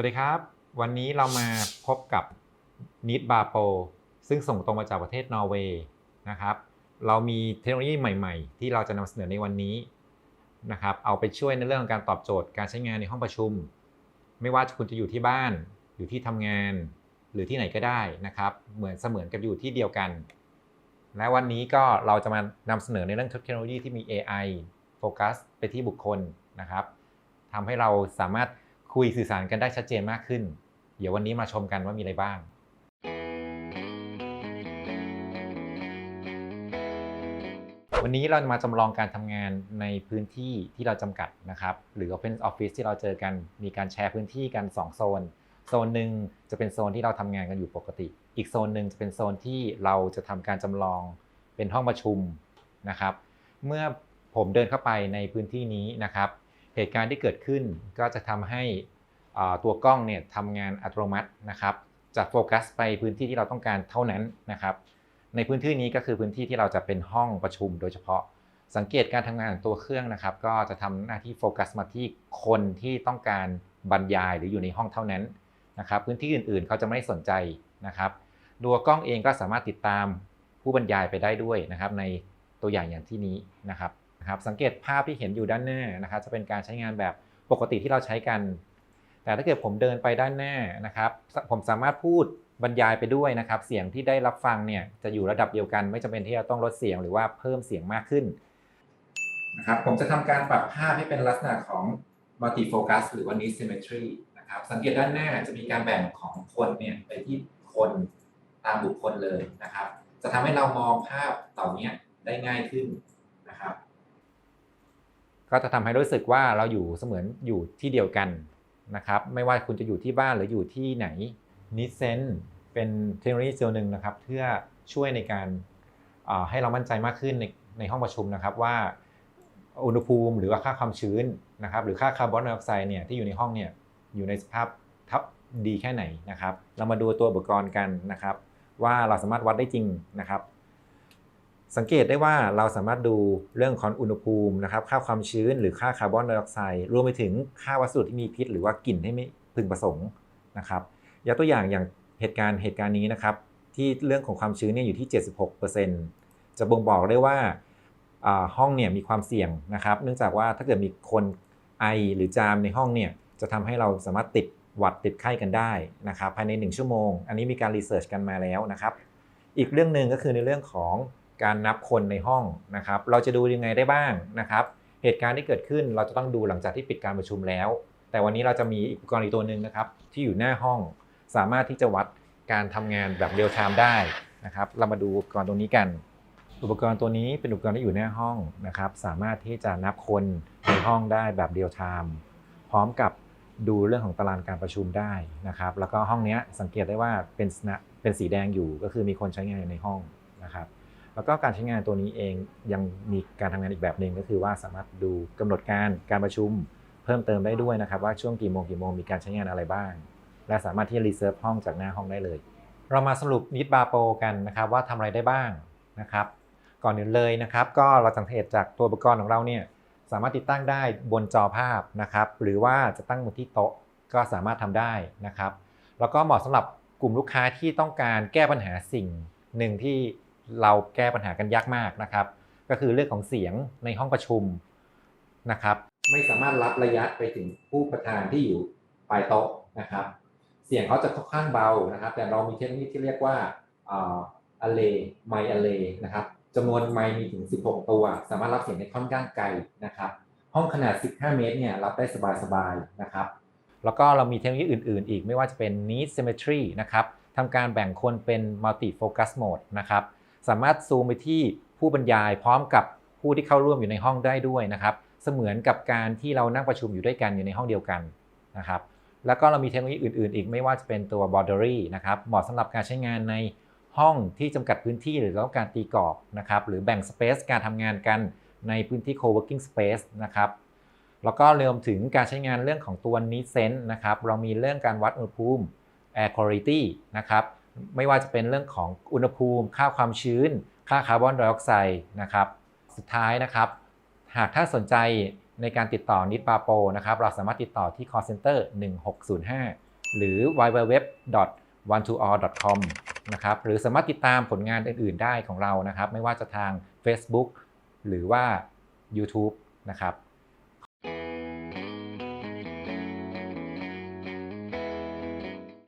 วัสดีครับ วันนี้เรามาพบกับนิดบาโปซึ่งส่งตรงมาจากประเทศนอร์เวย์นะครับ เรามีเทคโนโลยีใหม่ ๆ ที่เราจะนำเสนอในวันนี้นะครับ เอาไปช่วยในเรื่องของการตอบโจทย์การใช้งานในห้องประชุม ไม่ว่าคุณจะอยู่ที่บ้าน อยู่ที่ทำงาน หรือที่ไหนก็ได้นะครับ เหมือนเสมือนกับอยู่ที่เดียวกัน และวันนี้ก็เราจะมานำเสนอในเรื่องเทคโนโลยีที่มี AI โฟกัสไปที่บุคคลนะครับทำให้เราสามารถ คุยสื่อสารกันได้ชัดเจนมากขึ้น เดี๋ยววันนี้มาชมกันว่ามีอะไรบ้างวันนี้เรามาจำลองการทำงานในพื้นที่ที่เราจำกัดนะครับ หรือ Open Office ที่เราเจอกันมีการแชร์พื้นที่กัน 2 โซน โซนหนึ่งจะเป็นโซนที่เราทำงานกันอยู่ปกติ อีกโซนหนึ่งจะเป็นโซนที่เราจะทำการจำลองเป็นห้องประชุมนะครับ เมื่อผมเดินเข้าไปในพื้นที่นี้นะครับ เหตุการณ์ที่เกิดขึ้นก็จะทำให้ตัวกล้องเนี่ยทำงานอัตโนมัตินะครับ จะโฟกัสไปพื้นที่ที่เราต้องการเท่านั้นนะครับ ในพื้นที่นี้ก็คือพื้นที่ที่เราจะเป็นห้องประชุมโดยเฉพาะสังเกตการทำงานของตัวเครื่องนะครับ ก็จะทำหน้าที่โฟกัสมาที่คนที่ต้องการบรรยายหรืออยู่ในห้องเท่านั้นนะครับพื้นที่อื่นๆเขาจะไม่สนใจนะครับตัวกล้องเองก็สามารถติดตามผู้บรรยายไปได้ด้วยนะครับ ในตัวอย่างอย่างที่นี้นะครับ นะครับสังเกตภาพที่เห็นอยู่ด้านหน้านะครับจะเป็นการใช้งานแบบปกติที่เราใช้กัน แต่ถ้าเกิดผมเดินไปด้านหน้านะครับผมสามารถพูดบรรยายไปด้วยนะครับ เสียงที่ได้รับฟังเนี่ยจะอยู่ระดับเดียวกัน ไม่จำเป็นที่จะต้องลดเสียงหรือว่าเพิ่มเสียงมากขึ้นนะครับผมจะทำการปรับภาพให้เป็นลักษณะของ multi focus หรือว่า need symmetry นะครับสังเกตด้านหน้าจะมีการแบ่งของคนเนี่ยไปที่คนตามบุคคลเลยนะครับ จะทำให้เรามองภาพเหล่านี้ได้ง่ายขึ้น ก็จะทำให้รู้สึกว่าเราอยู่เสมือนอยู่ที่เดียวกันนะครับไม่ว่าคุณจะอยู่ที่บ้านหรืออยู่ที่ไหน n i s e n เป็นเทคโนโลยีตัวหนึ่งนะครับ เพื่อช่วยในการให้เรามั่นใจมากขึ้นในในห้องประชุมนะครับว่าอุณหภูมิหรือว่าค่าความชื้นนะครับหรือค่าคาร์บอนไดออกไซด์เนี่ยที่อยู่ในห้องเนี่ยอยู่ในสภาพทับดีแค่ไหนนะครับ เรามาดูตัวอุปกรณ์กันนะครับ ว่าเราสามารถวัดได้จริงนะครับ สังเกตได้ว่าเราสามารถดูเรื่องของอุณหภูมินะครับค่าความชื้นหรือค่าคาร์บอนไดออกไซด์รวมไปถึงค่าวัสดุที่มีพิษ หรือว่ากลิ่นที่ไม่พึงประสงค์นะครับยกตัวอย่างอย่างเหตุการณ์เหตุการณ์นี้นะครับ ที่เรื่องของความชื้นเนี่ยอยู่ที่ 76%จะบ่งบอกได้ว่าห้องเนี่ยมีความเสี่ยงนะครับ เนื่องจากว่าถ้าเกิดมีคนไอหรือจามในห้องเนี่ยจะทำให้เราสามารถติดหวัดติดไข้กันได้นะครับภายใน 1 ชั่วโมง อันนี้มีการรีเสิร์ชกันมาแล้วนะครับ อีกเรื่องหนึ่งก็คือในเรื่องของ การนับคนในห้องนะครับ เราจะดูยังไงได้บ้างนะครับ เหตุการณ์ที่เกิดขึ้นเราจะต้องดูหลังจากที่ปิดการประชุมแล้ว แต่วันนี้เราจะมีอุปกรณ์อีกตัวหนึ่งนะครับ ที่อยู่หน้าห้อง สามารถที่จะวัดการทำงานแบบเรียลไทม์ได้นะครับ เรามาดูอุปกรณ์ตัวนี้กัน อุปกรณ์ตัวนี้เป็นอุปกรณ์ที่อยู่หน้าห้องนะครับ สามารถที่จะนับคนในห้องได้แบบเรียลไทม์พร้อมกับดูเรื่องของตารางการประชุมได้นะครับ แล้วก็ห้องนี้สังเกตได้ว่าเป็นเป็นสีแดงอยู่ก็คือมีคนใช้งานอยู่ในห้องนะครับ แล้วก็การใช้งานตัวนี้เองยังมีการทำงานอีกแบบหนึ่งก็คือว่าสามารถดูกำหนดการการประชุมเพิ่มเติมได้ด้วยนะครับ ว่าช่วงกี่โมงกี่โมงมีการใช้งานอะไรบ้าง และสามารถที่จะรีเซิร์ฟห้องจากหน้าห้องได้เลย เรามาสรุปนิดบาโปกันนะครับว่าทำอะไรได้บ้างนะครับ ก่อนอื่นเลยนะครับ ก็เราสังเกตจากตัวอุปกรณ์ของเราเนี่ยสามารถติดตั้งได้บนจอภาพนะครับ หรือว่าจะตั้งบนที่โต๊ะก็สามารถทำได้นะครับ แล้วก็เหมาะสำหรับกลุ่มลูกค้าที่ต้องการแก้ปัญหาสิ่งหนึ่งที่ เราแก้ปัญหากันยากมากนะครับ ก็คือเรื่องของเสียงในห้องประชุมนะครับ ไม่สามารถรับระยะไปถึงผู้ประธานที่อยู่ปลายโต๊ะนะครับ เสียงเขาจะค่อนข้างเบานะครับ แต่เรามีเทคโนโลยีที่เรียกว่าอะเลไมอะเลนะครับจำนวนไมมีถึง 16 ตัว สามารถรับเสียงได้ค่อนข้างไกลนะครับ ห้องขนาด 15 เมตรเนี่ยรับได้สบายๆนะครับ แล้วก็เรามีเทคโนโลยีอื่น ๆ อีกไม่ว่าจะเป็น need symmetry นะครับทำการแบ่งคนเป็น multi focus mode นะครับ สามารถซูมไปที่ผู้บรรยายพร้อมกับผู้ที่เข้าร่วมอยู่ในห้องได้ด้วยนะครับ เสมือนกับการที่เรานั่งประชุมอยู่ด้วยกันอยู่ในห้องเดียวกันนะครับ แล้วก็เรามีเทคโนโลยีอื่น ๆ อีกไม่ว่าจะเป็นตัว boundary นะครับเหมาะสำหรับการใช้งานในห้องที่จำกัดพื้นที่หรือต้องการตีกรอบนะครับ หรือแบ่ง space การทำงานกันในพื้นที่ co-working space นะครับแล้วก็รวมถึงการใช้งานเรื่องของตัว Need Sense นะครับ เรามีเรื่องการวัดอุณหภูมิ Air Quality นะครับ ไม่ว่าจะเป็นเรื่องของอุณหภูมิ ค่าความชื้น ค่าคาร์บอนไดออกไซด์นะครับ สุดท้ายนะครับ หากถ้าสนใจในการติดต่อนิดปาโปนะครับ เราสามารถติดต่อที่ call center 1605 หรือ www.one2all.com นะครับ หรือสามารถติดตามผลงานอื่น ๆ ได้ของเรานะครับ ไม่ว่าจะทาง Facebook หรือว่า YouTube นะครับ